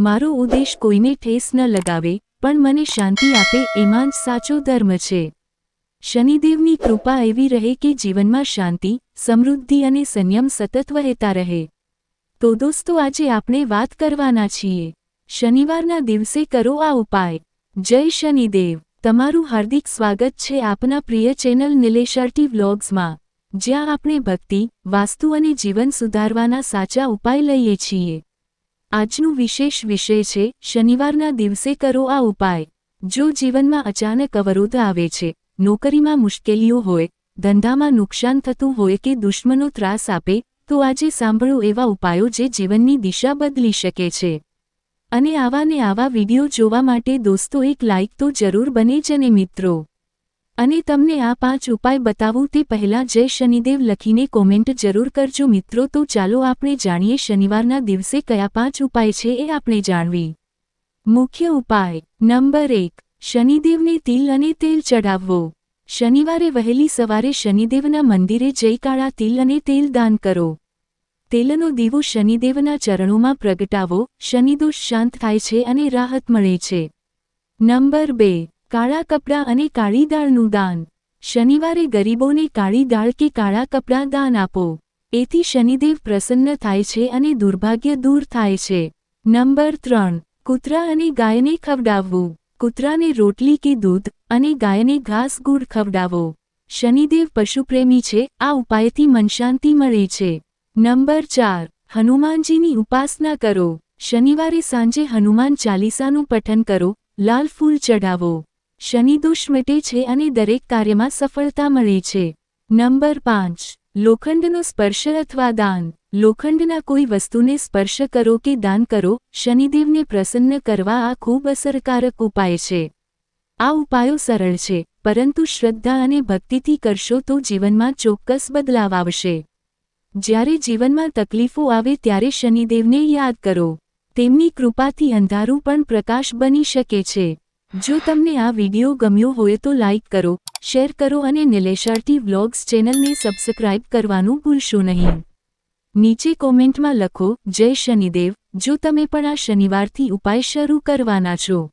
મારો ઉદ્દેશ કોઈને ઠેસ ન લગાવે, પણ મને શાંતિ આપે એમાં જ સાચો ધર્મ છે. શનિદેવની કૃપા એવી રહે કે જીવનમાં શાંતિ, સમૃદ્ધિ અને સંયમ સતત વહેતા રહે. તો દોસ્તો, આજે આપણે વાત કરવાના છીએ. શનિવારના દિવસે કરો આ ઉપાય. જય શનિદેવ. તમારું હાર્દિક સ્વાગત છે આપના પ્રિય ચેનલ નિલેશર્ટી વ્લોગ્સમાં. જ્યાં આપણે ભક્તિ, વાસ્તુ અને જીવન સુધારવાના સાચા ઉપાય લઈએ છીએ. આજનું વિશેષ વિષય છે, શનિવારના દિવસે કરો આ ઉપાય. જો જીવનમાં અચાનક અવરોધ આવે છે, નોકરીમાં મુશ્કેલીઓ હોય, ધંધામાં નુકસાન થતું હોય કે દુશ્મનો ત્રાસ આપે, તો આજે સાંભળો એવા ઉપાયો જે જીવનની દિશા બદલી શકે છે. અને આવા ને આવા વીડિયો જોવા માટે દોસ્તો એક લાઇક તો જરૂર બને જ અને મિત્રો. અને તમને આ પાંચ ઉપાય બતાવું તે પહેલાં જય શનિદેવ લખીને કોમેન્ટ જરૂર કરજો મિત્રો તો ચાલો આપણે જાણીએ શનિવારના દિવસે કયા પાંચ ઉપાય છે એ આપણે જાણવી. મુખ્ય ઉપાય, નંબર એક, શનિદેવને તિલ અને તેલ ચડાવવો શનિવારે વહેલી સવારે શનિદેવના મંદિરે જઈ કાળા તિલ અને તેલ દાન કરો. તેલનો દીવો શનિદેવના ચરણોમાં પ્રગટાવો, શનિદોષ શાંત થાય છે અને રાહત મળે છે. નંબર બે કાળા કપડાં અને કાળી દાળનું દાન. શનિવારે ગરીબોને કાળી દાળ કે કાળા કપડાં દાન આપો. એથી શનિદેવ પ્રસન્ન થાય છે અને દુર્ભાગ્ય દૂર થાય છે. નંબર ત્રણ. કૂતરા અને ગાયને ખવડાવવું. કૂતરાને રોટલી કે દૂધ અને ગાયને ઘાસ ગુડ ખવડાવો. શનિદેવ પશુપ્રેમી છે, આ ઉપાયથી મનશાંતિ મળે છે. નંબર ચાર. હનુમાનજીની ઉપાસના કરો. શનિવારે સાંજે હનુમાન ચાલીસાનું પઠન કરો. લાલ ફૂલ ચઢાવો. શનિદોષ મટે છે અને દરેક કાર્યમાં સફળતા મળે છે. નંબર પાંચ. લોખંડનો સ્પર્શ અથવા દાન. લોખંડના કોઈ વસ્તુને સ્પર્શ કરો કે દાન કરો, શનિદેવને પ્રસન્ન કરવા આ ખૂબ અસરકારક ઉપાય છે. આ ઉપાયો સરળ છે, પરંતુ શ્રદ્ધા અને ભક્તિથી કરશો તો જીવનમાં ચોક્કસ બદલાવ આવશે. જ્યારે જીવનમાં તકલીફો આવે ત્યારે શનિદેવને યાદ કરો. તેમની કૃપાથી અંધારું પણ પ્રકાશ બની શકે છે. જો તમને આ વિડિયો ગમ્યો હોય તો લાઇક કરો, શેર કરો અને નિલેશાર્થી વ્લોગ્સ ચેનલને સબસ્ક્રાઇબ કરવાનું ભૂલશો નહીં. નીચે કોમેન્ટમાં લખો, જય શનિદેવ, જો તમે પણ આ શનિવારથી ઉપાય શરૂ કરવાના છો.